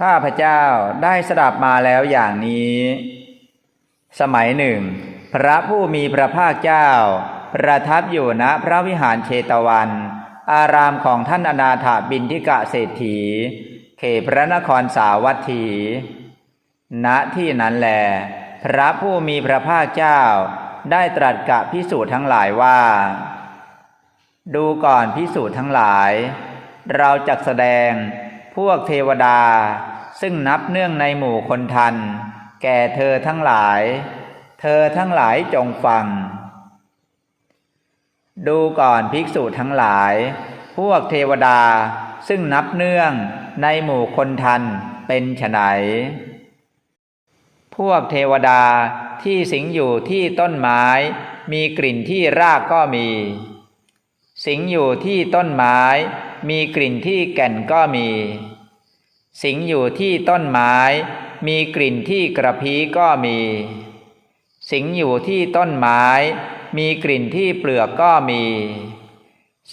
ข้าพเจ้าได้สดับมาแล้วอย่างนี้ สมัยหนึ่ง พระผู้มีพระภาคเจ้า ประทับอยู่ณพระวิหารเชตวัน อารามของท่านอนาถาบินทิกะเศรษฐี เขตพระนครสาวัตถี ณที่นั้นแล พระผู้มีพระภาคเจ้า ได้ตรัสกับพิสูจน์ทั้งหลายว่า ดูก่อนพิสูจน์ทั้งหลาย เราจักแสดงพวกเทวดา ซึ่งนับเนื่องในหมู่คนทัน แก่เธอทั้งหลาย เธอทั้งหลายจงฟัง ดูก่อนภิกษุทั้งหลาย พวกเทวดาซึ่งนับเนื่องในหมู่คนทันเป็นไฉนพวกเทวดาที่สิงอยู่ที่ต้นไม้ มีกลิ่นที่รากก็มี สิงอยู่ที่ต้นไม้ มีกลิ่นที่แก่นก็มี สิงอยู่ที่ต้นไม้ มีกลิ่นที่กระพี้ก็มี สิงอยู่ที่ต้นไม้ มีกลิ่นที่เปลือกก็มี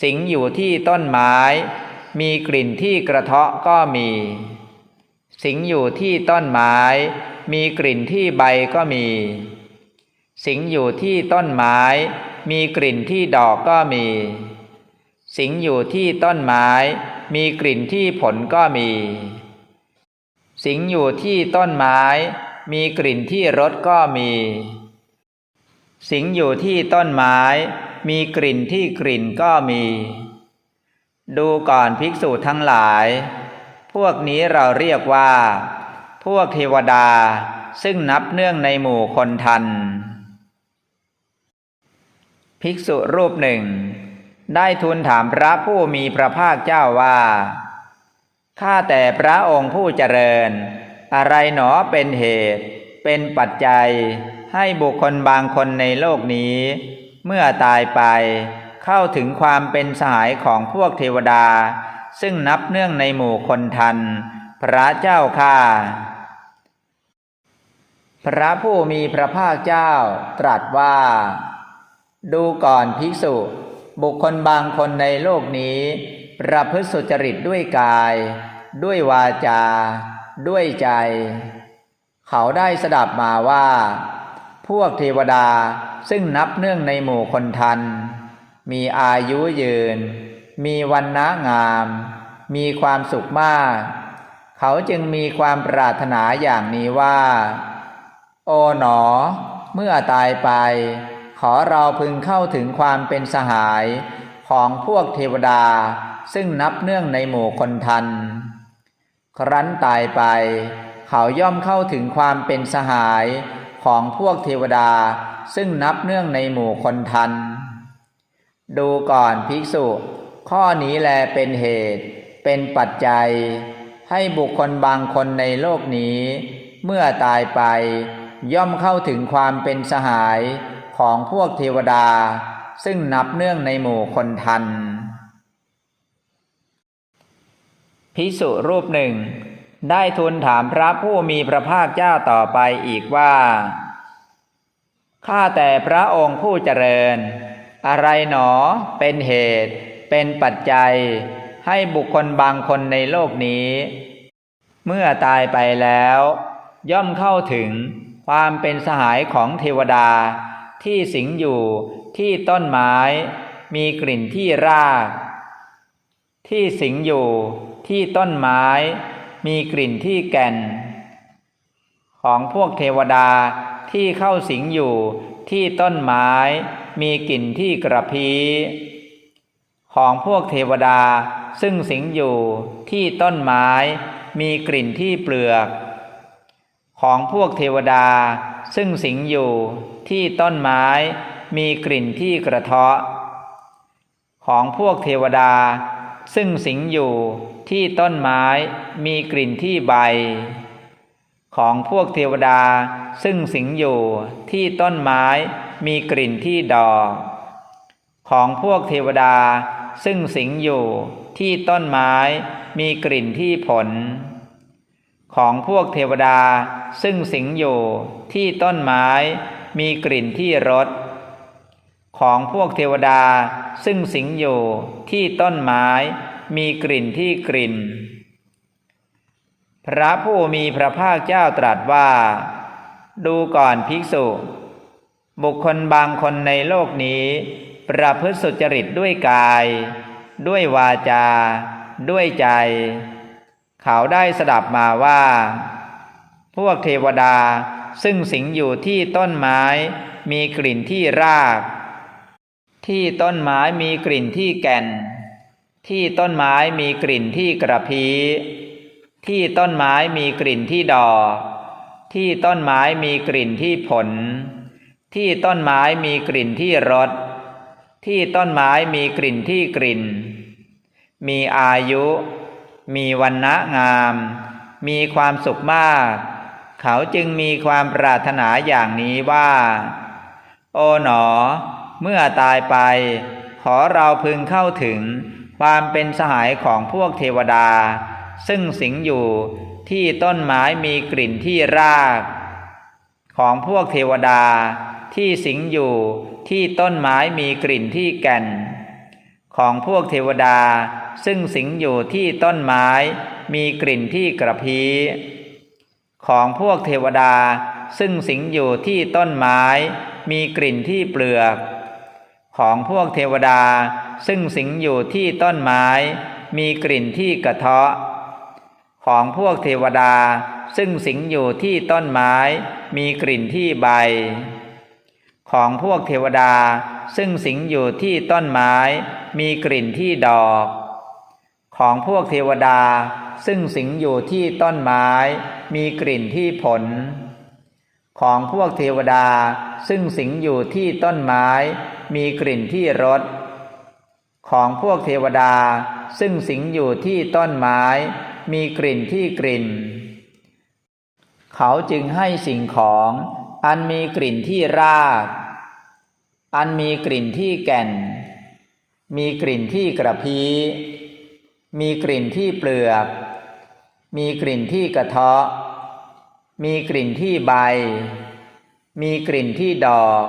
สิงอยู่ที่ต้นไม้ มีกลิ่นที่กระเทาะก็มี สิงอยู่ที่ต้นไม้ มีกลิ่นที่ใบก็มี สิงอยู่ที่ต้นไม้ มีกลิ่นที่ดอกก็มี สิงอยู่ที่ต้นไม้ มีกลิ่นที่ผลก็มี สิงอยู่ที่ต้นไม้ มีกลิ่นที่รสก็มี สิงอยู่ที่ต้นไม้ มีกลิ่นที่กลิ่นก็มี ดูก่อนภิกษุทั้งหลาย พวกนี้เราเรียกว่า พวกเทวดาซึ่งนับเนื่องในหมู่คนทัน ภิกษุรูปหนึ่ง ได้ทูลถามพระผู้มีพระภาคเจ้าว่า ข้าแต่พระองค์ผู้เจริญ อะไรหนอเป็นเหตุ เป็นปัจจัย ให้บุคคลบางคนในโลกนี้ เมื่อตายไป เข้าถึงความเป็นสหายของพวกเทวดา ซึ่งนับเนื่องในหมู่คนทัน พระเจ้าข้าพระผู้มีพระภาคเจ้าตรัสว่า ดูก่อนภิกษุ บุคคลบางคนในโลกนี้ ประพฤติสุจริตด้วยกาย ด้วยวาจา ด้วยใจ เขาได้สดับมาว่า พวกเทวดาซึ่งนับเนื่องในหมู่คนทัน มีอายุยืน มีวันนะงาม มีความสุขมาก เขาจึงมีความปรารถนาอย่างนี้ว่า โอ๋หนอ เมื่อตายไป ขอเราพึงเข้าถึงความเป็นสหาย ของพวกเทวดาซึ่งนับเนื่องในหมู่คนทัน ครั้นตายไป เขาย่อมเข้าถึงความเป็นสหายของพวกเทวดาซึ่งนับเนื่องในหมู่คนทัน ดูก่อนภิกษุ ข้อนี้แลเป็นเหตุ เป็นปัจจัย ให้บุคคลบางคนในโลกนี้ เมื่อตายไป ย่อมเข้าถึงความเป็นสหายของพวกเทวดา ซึ่งนับเนื่องในหมู่คนทัน พิสุรูปหนึ่ง ได้ทูลถามพระผู้มีพระภาคเจ้าต่อไปอีกว่า ข้าแต่พระองค์ผู้เจริญ อะไรหนอเป็นเหตุ เป็นปัจจัย ให้บุคคลบางคนในโลกนี้ เมื่อตายไปแล้ว ย่อมเข้าถึงความเป็นสหายของเทวดา ที่สิงอยู่ที่ต้นไม้ มีกลิ่นที่ราก ที่สิงอยู่ที่ต้นไม้ มีกลิ่นที่แก่น ของพวกเทวดาที่เข้าสิงอยู่ที่ต้นไม้ มีกลิ่นที่กระพีของพวกเทวดาซึ่งสิงอยู่ที่ต้นไม้ มีกลิ่นที่เปลือก ของพวกเทวดา ซึ่งสิงอยู่ที่ต้นไม้มีกลิ่นที่กระเทาะ ของพวกเทวดา ซึ่งสิงอยู่ที่ต้นไม้มีกลิ่นที่ใบ ของพวกเทวดา ซึ่งสิงอยู่ที่ต้นไม้มีกลิ่นที่ดอก ของพวกเทวดา ซึ่งสิงอยู่ที่ต้นไม้มีกลิ่นที่ผล ของพวกเทวดาซึ่งสิงอยู่ที่ต้นไม้มีกลิ่นที่รสของพวกเทวดาซึ่งสิงอยู่ที่ต้นไม้มีกลิ่นที่กลิ่น พระผู้มีพระภาคเจ้าตรัสว่า ดูก่อนภิกษุ บุคคลบางคนในโลกนี้ ประพฤติสุจริตด้วยกาย ด้วยวาจา ด้วยใจ เขาได้สดับมาว่า พวกเทวดาซึ่งสิงอยู่ที่ต้นไม้มีกลิ่นที่ราก ที่ต้นไม้มีกลิ่นที่แก่น ที่ต้นไม้มีกลิ่นที่กระพีที่ต้นไม้มีกลิ่นที่ดอก ที่ต้นไม้มีกลิ่นที่ผล ที่ต้นไม้มีกลิ่นที่รส ที่ต้นไม้มีกลิ่นที่กลิ่น มีอายุ มีวันณะงาม มีความสุขมาก เขาจึงมีความปรารถนาอย่างนี้ว่า โอ๋หนอ เมื่อตายไป ขอเราพึงเข้าถึงความเป็นสหายของพวกเทวดา ซึ่งสิงอยู่ที่ต้นไม้มีกลิ่นที่ราก ของพวกเทวดาที่สิงอยู่ที่ต้นไม้มีกลิ่นที่แก่น ของพวกเทวดา ซึ่งสิงอยู่ที่ต้นไม้มีกลิ่นที่กระพีของพวกเทวดา ซึ่งสิงอยู่ที่ต้นไม้ มีกลิ่นที่เปลือก ของพวกเทวดา ซึ่งสิงอยู่ที่ต้นไม้ มีกลิ่นที่กระเทาะ ของพวกเทวดา ซึ่งสิงอยู่ที่ต้นไม้ มีกลิ่นที่ใบ ของพวกเทวดา ซึ่งสิงอยู่ที่ต้นไม้ มีกลิ่นที่ดอก ของพวกเทวดา ซึ่งสิงอยู่ที่ต้นไม้ มีกลิ่นที่ผล ของพวกเทวดา ซึ่งสิงอยู่ที่ต้นไม้ มีกลิ่นที่รสของพวกเทวดา ซึ่งสิงอยู่ที่ต้นไม้ มีกลิ่นที่กลิ่น เขาจึงให้สิ่งของอันมีกลิ่นที่ราก อันมีกลิ่นที่แก่น มีกลิ่นที่กระพี้ มีกลิ่นที่เปลือก มีกลิ่นที่กระเทาะ มีกลิ่นที่ใบ มีกลิ่นที่ดอก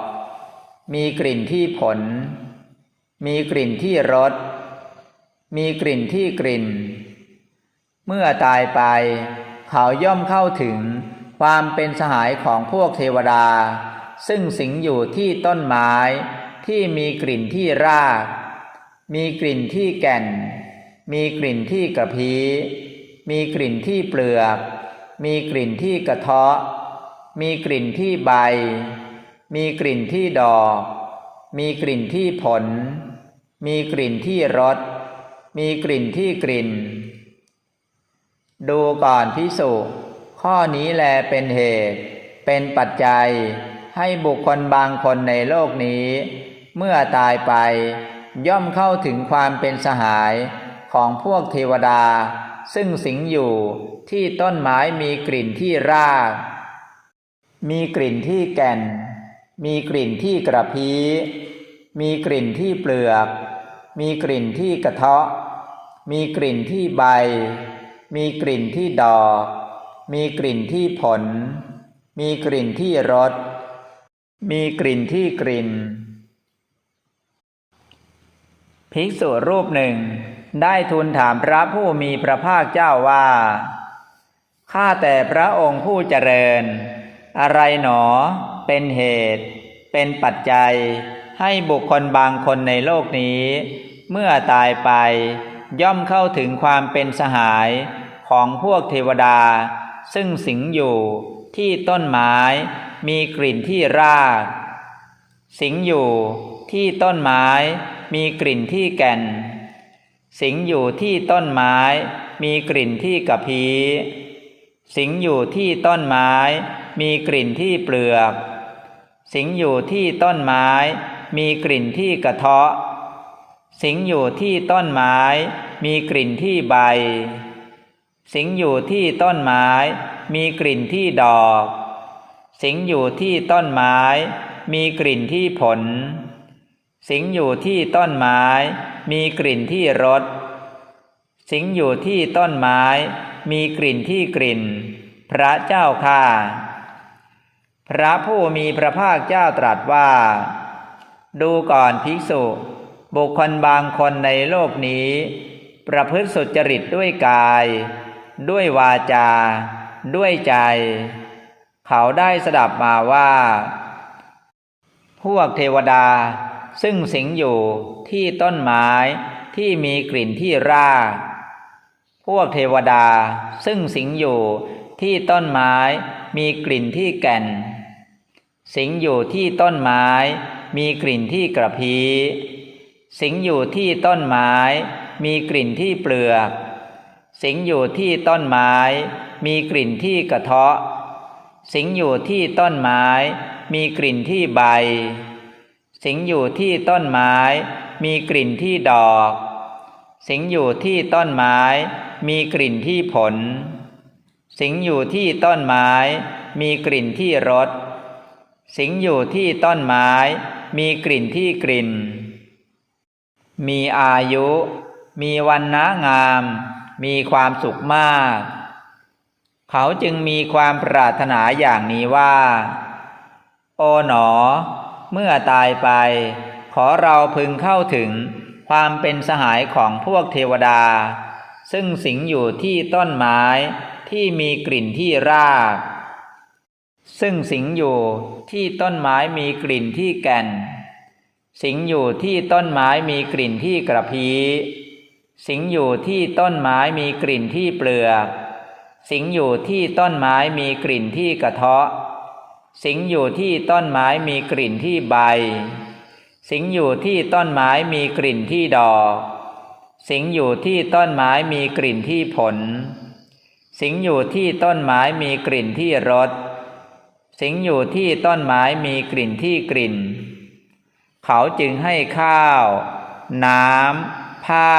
มีกลิ่นที่ผล มีกลิ่นที่รส มีกลิ่นที่กลิ่น เมื่อตายไป เขาย่อมเข้าถึงความเป็นสหายของพวกเทวดา ซึ่งสิงอยู่ที่ต้นไม้ที่มีกลิ่นที่ราก มีกลิ่นที่แก่น มีกลิ่นที่กระพี้มีกลิ่นที่เปลือก มีกลิ่นที่กระเทาะ มีกลิ่นที่ใบ มีกลิ่นที่ดอก มีกลิ่นที่ผล มีกลิ่นที่รส มีกลิ่นที่กลิ่น ดูก่อนพิสุข้อนี้แลเป็นเหตุ เป็นปัจจัย ให้บุคคลบางคนในโลกนี้ เมื่อตายไป ย่อมเข้าถึงความเป็นสหาย ของพวกเทวดา ซึ่งสิงอยู่ที่ต้นไม้มีกลิ่นที่ราก มีกลิ่นที่แก่น มีกลิ่นที่กระพี้มีกลิ่นที่เปลือก มีกลิ่นที่กระเทาะ มีกลิ่นที่ใบ มีกลิ่นที่ดอก มีกลิ่นที่ผล มีกลิ่นที่รส มีกลิ่นที่กลิ่น ภิกษุรูปหนึ่ง ได้ทูลถามพระผู้มีพระภาคเจ้าว่า ข้าแต่พระองค์ผู้เจริญ อะไรหนอ เป็นเหตุ เป็นปัจจัย ให้บุคคลบางคนในโลกนี้ เมื่อตายไป ย่อมเข้าถึงความเป็นสหายของพวกเทวดา ซึ่งสิงอยู่ที่ต้นไม้ มีกลิ่นที่ราก สิงอยู่ที่ต้นไม้ มีกลิ่นที่แก่น สิงอยู่ที่ต้นไม้ มีกลิ่นที่กระพี สิงอยู่ที่ต้นไม้ มีกลิ่นที่เปลือก สิงอยู่ที่ต้นไม้ มีกลิ่นที่กระเทาะ สิงอยู่ที่ต้นไม้ มีกลิ่นที่ใบ สิงอยู่ที่ต้นไม้ มีกลิ่นที่ดอก สิงอยู่ที่ต้นไม้ มีกลิ่นที่ผล สิงอยู่ที่ต้นไม้มีกลิ่นที่รส สิงอยู่ที่ต้นไม้มีกลิ่นที่กลิ่น พระเจ้าค่าพระผู้มีพระภาคเจ้าตรัสว่า ดูก่อนภิกษุ บุคคลบางคนในโลกนี้ ประพฤติสุจริตด้วยกาย ด้วยวาจา ด้วยใจ เขาได้สดับมาว่า พวกเทวดา ซึ่งสิงอยู่ที่ต้นไม้ที่มีกลิ่นที่รากพวกเทวดา ซึ่งสิงอยู่ที่ต้นไม้มีกลิ่นที่แก่น สิงอยู่ที่ต้นไม้ มีกลิ่นที่กระพี้สิงอยู่ที่ต้นไม้ มีกลิ่นที่เปลือก สิงอยู่ที่ต้นไม้ มีกลิ่นที่กระเทาะ สิงอยู่ที่ต้นไม้ มีกลิ่นที่ใบ สิงอยู่ที่ต้นไม้ มีกลิ่นที่ดอก สิงอยู่ที่ต้นไม้ มีกลิ่นที่ผล สิงอยู่ที่ต้นไม้ มีกลิ่นที่รส สิงอยู่ที่ต้นไม้ มีกลิ่นที่กลิ่น มีอายุ มีวันนะงาม มีความสุขมาก เขาจึงมีความปรารถนาอย่างนี้ว่า โอ๋หนอ เมื่อตายไป ขอเราพึงเข้าถึงความเป็นสหายของพวกเทวดา ซึ่งสิงอยู่ที่ต้นไม้ที่มีกลิ่นที่ราก ซึ่งสิงอยู่ที่ต้นไม้มีกลิ่นที่แก่น สิงอยู่ที่ต้นไม้มีกลิ่นที่กระพีสิงอยู่ที่ต้นไม้มีกลิ่นที่เปลือก สิงอยู่ที่ต้นไม้มีกลิ่นที่กระเทาะ สิงอยู่ที่ต้นไม้มีกลิ่นที่ใบ สิงอยู่ที่ต้นไม้มีกลิ่นที่ดอก สิงอยู่ที่ต้นไม้มีกลิ่นที่ผล สิงอยู่ที่ต้นไม้มีกลิ่นที่รส สิงอยู่ที่ต้นไม้มีกลิ่นที่กลิ่น เขาจึงให้ข้าว น้ำ ผ้า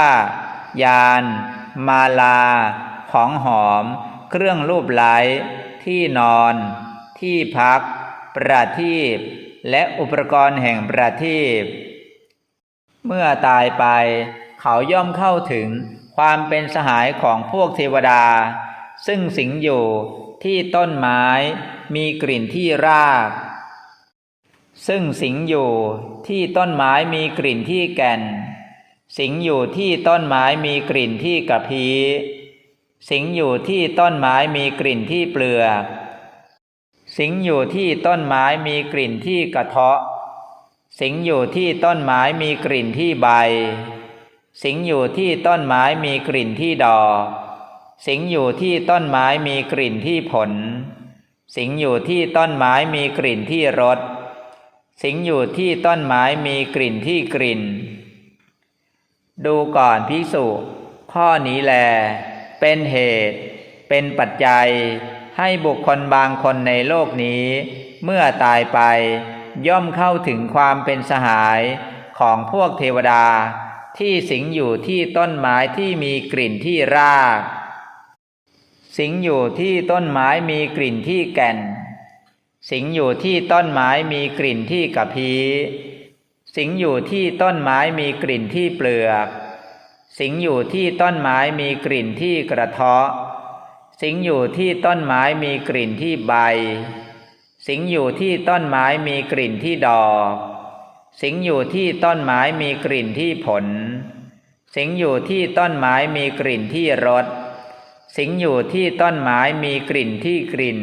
ยาน มาลา ของหอม เครื่องรูปไหลที่นอน ที่พัก ประทีปและอุปกรณ์แห่งประทีปเมื่อตายไป เขาย่อมเข้าถึงความเป็นสหายของพวกเทวดา ซึ่งสิงอยู่ที่ต้นไม้มีกลิ่นที่ราก ซึ่งสิงอยู่ที่ต้นไม้มีกลิ่นที่แก่น สิงอยู่ที่ต้นไม้มีกลิ่นที่กระพี สิงอยู่ที่ต้นไม้มีกลิ่นที่เปลือก สิงอยู่ที่ต้นไม้มีกลิ่นที่กระเทาะ สิงอยู่ที่ต้นไม้มีกลิ่นที่ใบ สิงอยู่ที่ต้นไม้มีกลิ่นที่ดอก สิงอยู่ที่ต้นไม้มีกลิ่นที่ผล สิงอยู่ที่ต้นไม้มีกลิ่นที่รส สิงอยู่ที่ต้นไม้มีกลิ่นที่กลิ่น ดูก่อนพิสุข้อนี้แล เป็นเหตุ เป็นปัจจัย ให้บุคคลบางคนในโลกนี้ เมื่อตายไป ย่อมเข้าถึงความเป็นสหายของพวกเทวดา ที่สิงอยู่ที่ต้นไม้ที่มีกลิ่นที่ราก สิงอยู่ที่ต้นไม้มีกลิ่นที่แก่น สิงอยู่ที่ต้นไม้มีกลิ่นที่กระพีสิงอยู่ที่ต้นไม้มีกลิ่นที่เปลือก สิงอยู่ที่ต้นไม้มีกลิ่นที่กระเทาะ สิงอยู่ที่ต้นไม้มีกลิ่นที่ใบ สิงอยู่ที่ต้นไม้มีกลิ่นที่ดอก สิงอยู่ที่ต้นไม้มีกลิ่นที่ผล สิงอยู่ที่ต้นไม้มีกลิ่นที่รส สิงอยู่ที่ต้นไม้มีกลิ่นที่กลิ่น